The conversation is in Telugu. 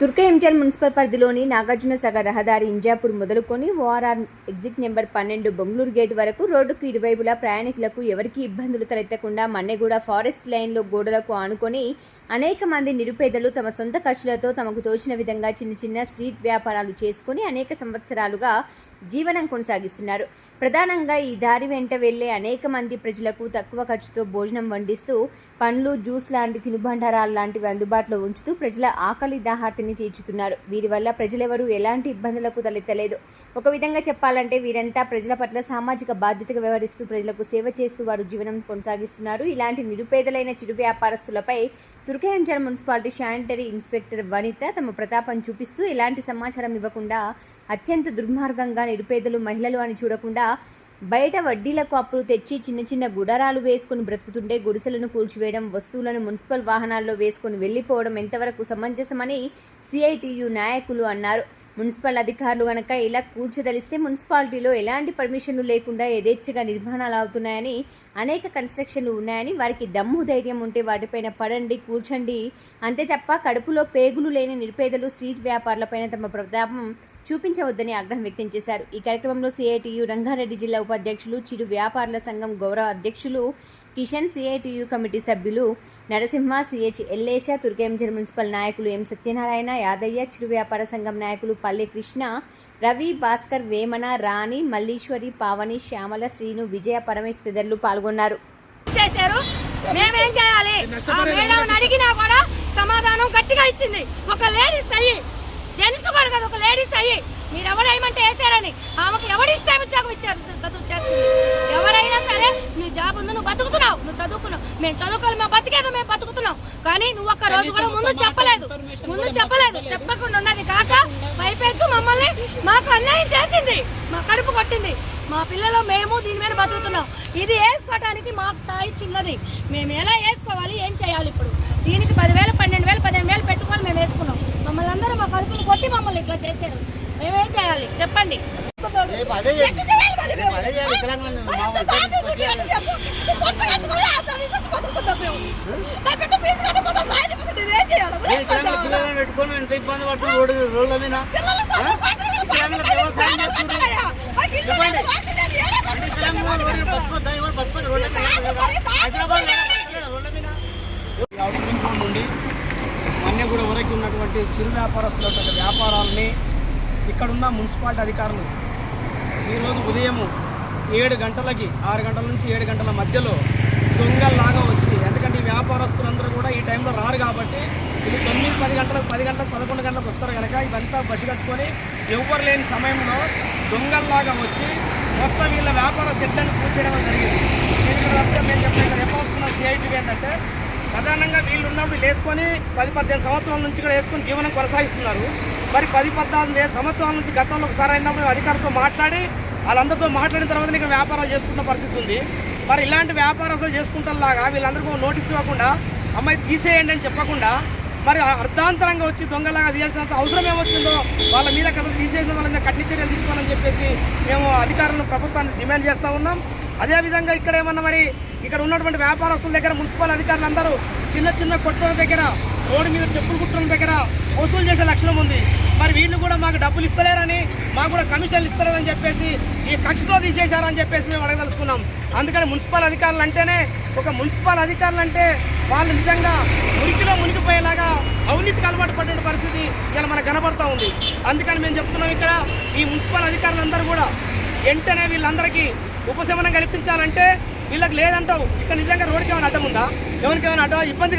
తుర్కయంజల్ మున్సిపల్ పరిధిలోని నాగార్జునసాగర్ రహదారి ఇంజాపూర్ మొదలుకొని ఓఆర్ఆర్ ఎగ్జిట్ నెంబర్ పన్నెండు బొంగళూరు గేట్ వరకు రోడ్డుకు ఇరువైపులా ప్రయాణికులకు ఎవరికీ ఇబ్బందులు తలెత్తకుండా మన్నెగూడ ఫారెస్ట్ లైన్లో గోడలకు ఆనుకొని అనేక మంది నిరుపేదలు తమ సొంత ఖర్చులతో తమకు తోచిన విధంగా చిన్న చిన్న స్ట్రీట్ వ్యాపారాలు చేసుకుని అనేక సంవత్సరాలుగా జీవనం కొనసాగిస్తున్నారు. ప్రధానంగా ఈ దారి వెంట వెళ్ళే అనేక మంది ప్రజలకు తక్కువ ఖర్చుతో భోజనం వండిస్తూ పండ్లు జ్యూస్ లాంటి తినుబండారాలు లాంటివి అందుబాటులో ఉంచుతూ ప్రజల ఆకలి దాహార్తిని తీర్చుతున్నారు. వీరి వల్ల ప్రజలెవరూ ఎలాంటి ఇబ్బందులకు తలెత్తలేదు. ఒక విధంగా చెప్పాలంటే వీరంతా ప్రజల పట్ల సామాజిక బాధ్యతగా వ్యవహరిస్తూ ప్రజలకు సేవ చేస్తూ వారు జీవనం కొనసాగిస్తున్నారు. ఇలాంటి నిరుపేదలైన చిరు వ్యాపారస్తులపై Turkayamjal municipality sanitary inspector Vanitha తమ ప్రతాపం చూపిస్తూ ఎలాంటి సమాచారం ఇవ్వకుండా అత్యంత దుర్మార్గంగా నిరుపేదలు మహిళలు అని చూడకుండా బయట వడ్డీలకు అప్పులు తెచ్చి చిన్న చిన్న గుడారాలు వేసుకుని బ్రతుకుతుంటే గుడిసెలను కూల్చివేయడం వస్తువులను మున్సిపల్ వాహనాల్లో వేసుకుని వెళ్ళిపోవడం ఎంతవరకు సమంజసమని సిఐటియు నాయకులు అన్నారు. మున్సిపల్ అధికారులు గనక ఇలా కూల్చదలిస్తే మున్సిపాలిటీలో ఎలాంటి పర్మిషన్లు లేకుండా యథేచ్ఛగా నిర్మాణాలు అవుతున్నాయని అనేక కన్స్ట్రక్షన్లు ఉన్నాయని వారికి దమ్ము ధైర్యం ఉంటే వాటిపైన పడండి కూర్చండి అంతే తప్ప కడుపులో పేగులు లేని నిరుపేదలు స్ట్రీట్ వ్యాపారులపైన తమ ప్రతాపం చూపించవద్దని ఆగ్రహం వ్యక్తం చేశారు. ఈ కార్యక్రమంలో సిఐటియు రంగారెడ్డి జిల్లా ఉపాధ్యక్షులు చిరు వ్యాపారుల సంఘం గౌరవ అధ్యక్షులు కిషన్ సిఐటియు కమిటీ సభ్యులు నరసింహ సిహెచ్ ఎల్లేష తుర్కేంజర్ మున్సిపల్ నాయకులు ఎం సత్యనారాయణ యాదయ్య చిరు వ్యాపార సంఘం నాయకులు పల్లె కృష్ణ రవి భాస్కర్ వేమన రాణి మల్లీశ్వరి పావని శ్యామల శ్రీను విజయ పరమేశ్ తదితరులు పాల్గొన్నారు. చేశారు? మేమేం చేయాలి? మేడం అడిగినా కూడా సమాధానం గట్టిగా ఇచ్చింది. ఒక లేడీస్ అయ్యి జెంట్స్ కూడా కదా ఒక లేడీస్ అయ్యి. మీరు ఎవరు ఏమంటే వేసారని ఆమెకు ఎవరు ఇస్తే ఉద్యోగం ఇచ్చారు? చదువు చేస్తుంది. ఎవరైనా సరే నీ జాబ్ ఉంది నువ్వు బతుకుతున్నావు. నువ్వు చదువుకున్నావు. మేము చదువుకోవాలి మేము బతికేదో మేము బతుకుతున్నాం. కానీ నువ్వు ఒక్క రోజు కూడా ముందు చెప్పలేదు. ముందు చెప్పలేదు. చెప్పకుండా ఉన్నది కాక పైపెచ్చు మమ్మల్ని మాకు అన్యాయం చేసింది. మా కడుపు కొట్టింది. మా పిల్లలు మేము దీని మీద బతుకుతున్నాం. ఇది వేసుకోవడానికి మాకు స్థాయి చిన్నది. మేము ఎలా వేసుకోవాలి ఏం చేయాలి ఇప్పుడు? దీనికి పదివేలు పన్నెండు వేలు పదిహేను వేలు పెట్టుకొని మేము వేసుకున్నాం మమ్మల్ని అందరూ మా కడుపులు కొట్టి మమ్మల్ని ఇట్లా చేశారు మేమేం చేయాలి చెప్పండి రేపు అదే చేయాలి. ఎట్లా చేయాలి మరి రేపు అదే చేయాలి. వికలాంగులను మరి మా ఎంత వాళ్ళు దారుణం తీసుకొచ్చి ఉంది అని చెప్పు. మొత్తం ఎత్తుకొని ఆ తల్లిదండ్రులు బతుకుతున్నాం మేము. నా బిడ్డ ఫీజు కట్టకపోతే మా ఆయన మీద నేనేం చేయాలి? ఏ వికలాంగుల పిల్లలను పెట్టుకొని ఎంత ఇబ్బంది పడుతుంది రోడ్డు రోడ్ల మీద హైదరాబాద్ నుండి మన్యగూడ వరకు ఉన్నటువంటి చిరు వ్యాపారస్తుల వ్యాపారాలని ఇక్కడున్న మున్సిపాలిటీ అధికారులు ఈరోజు ఉదయం ఏడు గంటలకి ఆరు గంటల నుంచి ఏడు గంటల మధ్యలో దొంగల్లాగా వచ్చి ఎందుకంటే ఈ వ్యాపారస్తులందరూ కూడా ఈ టైంలో రారు కాబట్టి ఇది తొమ్మిది పది గంటలకు పది గంటలకు పదకొండు గంటలకు వస్తారు కనుక ఇవంతా బస్సు కట్టుకొని ఎవ్వరు లేని సమయంలో దొంగల్లాగా వచ్చి మొత్తం వీళ్ళ వ్యాపార సెట్లను పూర్చేయడం జరిగింది. నేను ఇక్కడ వస్తే మేము చెప్పిన ఇక్కడ చెప్పవలసిన ఏంటంటే ప్రధానంగా వీళ్ళు ఉన్నప్పుడు వేసుకొని పది పద్దెనిమిది సంవత్సరాల నుంచి కూడా వేసుకొని జీవనం కొనసాగిస్తున్నారు. మరి పది పద్నాలుగు సంవత్సరాల నుంచి గతంలో ఒకసారి అయినప్పుడు అధికారులతో మాట్లాడి వాళ్ళందరితో మాట్లాడిన తర్వాత ఇక్కడ వ్యాపారాలు చేసుకున్న పరిస్థితి ఉంది. మరి ఇలాంటి వ్యాపారస్తులు చేసుకుంటాలాగా వీళ్ళందరికీ నోటీస్ ఇవ్వకుండా అమ్మాయి తీసేయండి అని చెప్పకుండా మరి అర్ధాంతరంగా వచ్చి దొంగలాగా తీయాల్సినంత అవసరం ఏమొచ్చిందో వాళ్ళ మీద కథలు తీసేసిన వాళ్ళ మీద కఠిన చర్యలు తీసుకోవాలని చెప్పేసి మేము అధికారులను ప్రభుత్వాన్ని డిమాండ్ చేస్తూ ఉన్నాం. అదేవిధంగా ఇక్కడ ఏమన్నా మరి ఇక్కడ ఉన్నటువంటి వ్యాపారస్తుల దగ్గర మున్సిపల్ అధికారులు అందరూ చిన్న చిన్న కొట్టుల దగ్గర రోడ్డు మీద చెప్పులు కుట్టుల దగ్గర వసూలు చేసే లక్షణం ఉంది. మరి వీళ్ళు కూడా మాకు డబ్బులు ఇస్తలేరని మాకు కూడా కమిషన్లు ఇస్తలేరని చెప్పేసి ఈ కక్షతో తీసేశారని చెప్పేసి మేము అడగదలుచుకున్నాం. అందుకని మున్సిపల్ అధికారులు అంటేనే ఒక మున్సిపల్ అధికారులు అంటే వాళ్ళు నిజంగా మురికిలో మునిగిపోయేలాగా అవినీతికి అలవాటు పడిన పరిస్థితి ఇలా మనకు కనబడుతూ ఉంది. అందుకని మేము చెప్తున్నాం ఇక్కడ ఈ మున్సిపల్ అధికారులందరూ కూడా వెంటనే వీళ్ళందరికీ ఉపశమనం కల్పించాలంటే వీళ్ళకి లేదంటావు. ఇక్కడ నిజంగా రోడ్డుకి ఏమైనా అడ్డం ఉందా? ఎవరికి ఏమైనా అడ్డం? ఇబ్బంది